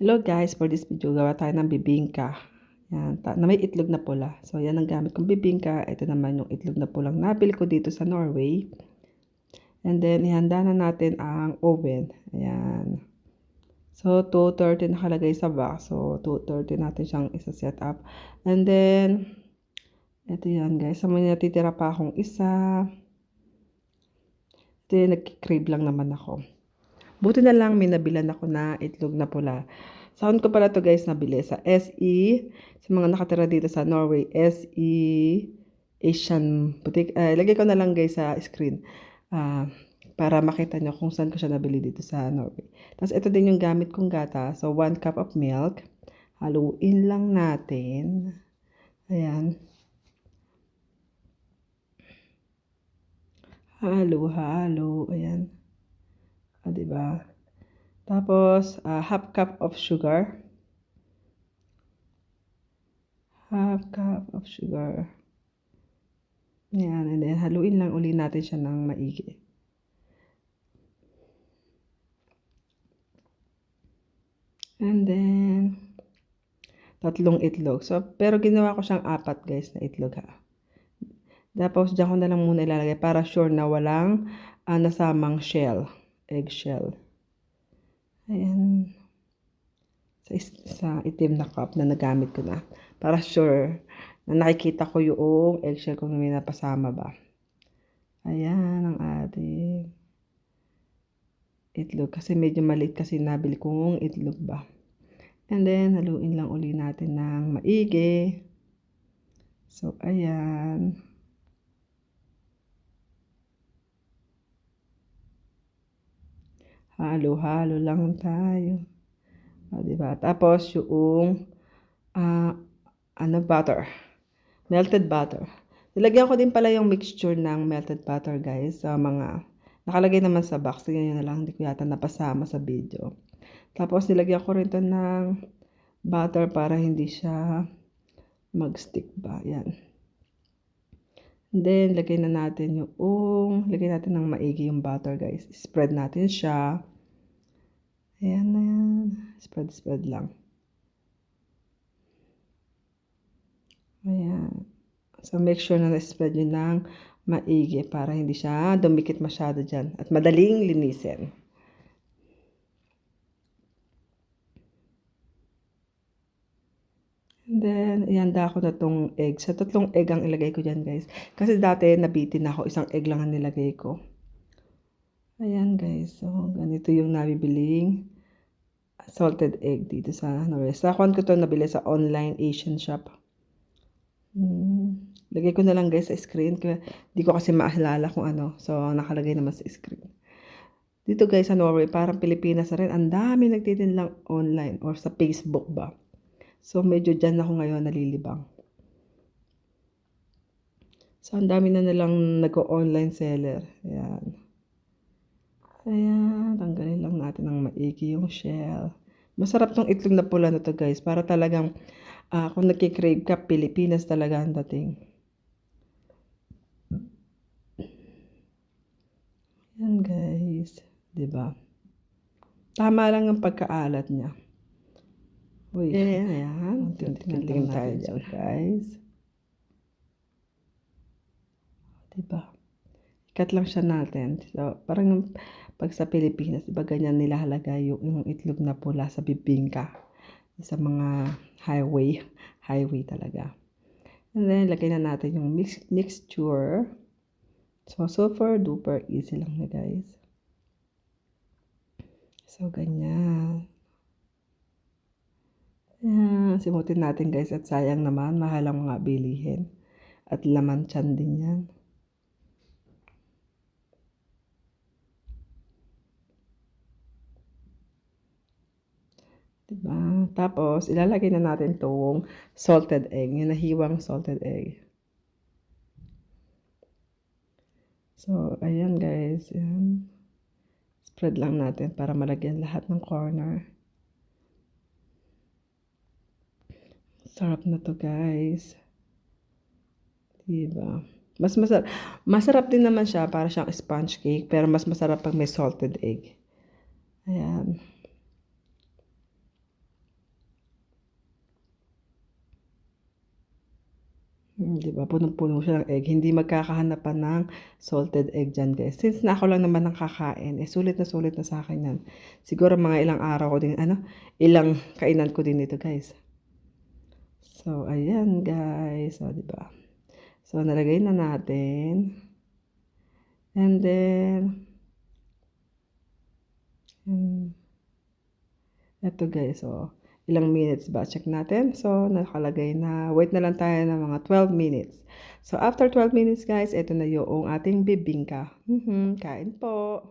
Hello guys, for this video gawa tayo ng bibingka. Yan, na may itlog na pula. So yan ang gamit kong bibingka. Ito naman yung itlog na pulang nabili ko dito sa Norway. And then ihanda na natin ang oven. Ayan. So 230 nakalagay sa box. So 230 natin siyang isa-set up. And then ito yan guys. Sa mga natitira pa akong isa. Ito yung nagkikrave lang naman ako. Buti na lang may nabilan ako na itlog na pula. Saan ko pala to guys nabili? Sa SE. Sa mga nakatira dito sa Norway. SE Asian Boutique. Uh, lagay ko na lang guys sa screen. Uh, para makita nyo kung saan ko siya nabili dito sa Norway. Tapos ito din yung gamit kong gata. So 1 cup of milk. Haluin lang natin. Ayan. Halo, halo. Ayan. Ah, diba? Tapos, uh, half cup of sugar. Half cup of sugar. Yan, and then haluin lang uli natin siya ng maigi. And then, tatlong itlog. So, pero ginawa ko siyang apat guys na itlog ha. Tapos, dyan ko na lang muna ilalagay para sure na walang uh, nasamang shell eggshell. Ayan. Sa, sa itim na cup na nagamit ko na. Para sure na nakikita ko yung eggshell kung may napasama ba. Ayan ang ating itlog. Kasi medyo maliit kasi nabili kong itlog ba. And then, haluin lang uli natin ng maigi. So, ayan. Halo-halo lang tayo. O, diba? Tapos, yung, uh, ano, butter. Melted butter. Nilagyan ko din pala yung mixture ng melted butter, guys, sa mga, nakalagay naman sa box. Tingnan na lang, hindi ko yata napasama sa video. Tapos, nilagyan ko rin to ng butter para hindi siya mag-stick ba. Yan. Then, lagay na natin yung, lagay natin ng maigi yung butter, guys. Spread natin siya. Ayan na yan. Spread, spread lang. Ayan. So, make sure na na-spread yun ng maigi para hindi siya dumikit masyado dyan. At madaling linisin. And then, ihanda ko na tong egg. Sa tatlong egg ang ilagay ko dyan, guys. Kasi dati, nabitin ako. Isang egg lang ang nilagay ko. Ayan, guys. So, ganito yung nabibiling salted egg dito sa Norway. Sa kwan ko to nabili sa online Asian shop. Hmm. Lagay ko na lang guys sa screen. Hindi ko kasi maalala kung ano. So, nakalagay naman sa screen. Dito guys sa Norway, parang Pilipinas na rin. Ang dami nagtitinlang online or sa Facebook ba. So, medyo dyan ako ngayon nalilibang. So, ang dami na nilang nag-online seller. Ayan. Ayan, tanggalin lang natin ng maigi yung shell. Masarap tong itlog na pula na to guys. Para talagang, uh, kung nagkikrave ka, Pilipinas talaga ang dating. Yan guys. ba diba? Tama lang ang pagkaalat niya. Uy, ayan, ayan. Tingnan tayo dyan guys. Diba? Ikat lang siya natin. So, parang pag sa Pilipinas, iba ganyan nila halagay yung, yung itlog na pula sa bibingka. Sa mga highway. Highway talaga. And then, lagay na natin yung mix, mixture. So, super duper easy lang na guys. So, ganyan. Ayan, simutin natin guys at sayang naman, mahal ang mga bilihin. At laman chan din yan. Diba? Tapos, ilalagay na natin tong salted egg. Yung nahiwang salted egg. So, ayan guys. Ayan. Spread lang natin para malagyan lahat ng corner. Sarap na to guys. Diba? Mas masarap. Masarap din naman siya. Para siyang sponge cake. Pero mas masarap pag may salted egg. Ayan. Di ba? Punong-puno siya ng egg. Hindi magkakahanapan ng salted egg dyan, guys. Since na ako lang naman ang kakain, eh, sulit na sulit na sa akin yan. Siguro mga ilang araw ko din, ano, ilang kainan ko din ito, guys. So ayan guys, oh 'di ba? So nalagay na natin. And then hmm. Eto guys, oh, ilang minutes ba, check natin. So nakalagay na, wait na lang tayo ng mga 12 minutes. So after 12 minutes guys, eto na yoong ating bibingka. Mhm, kain po.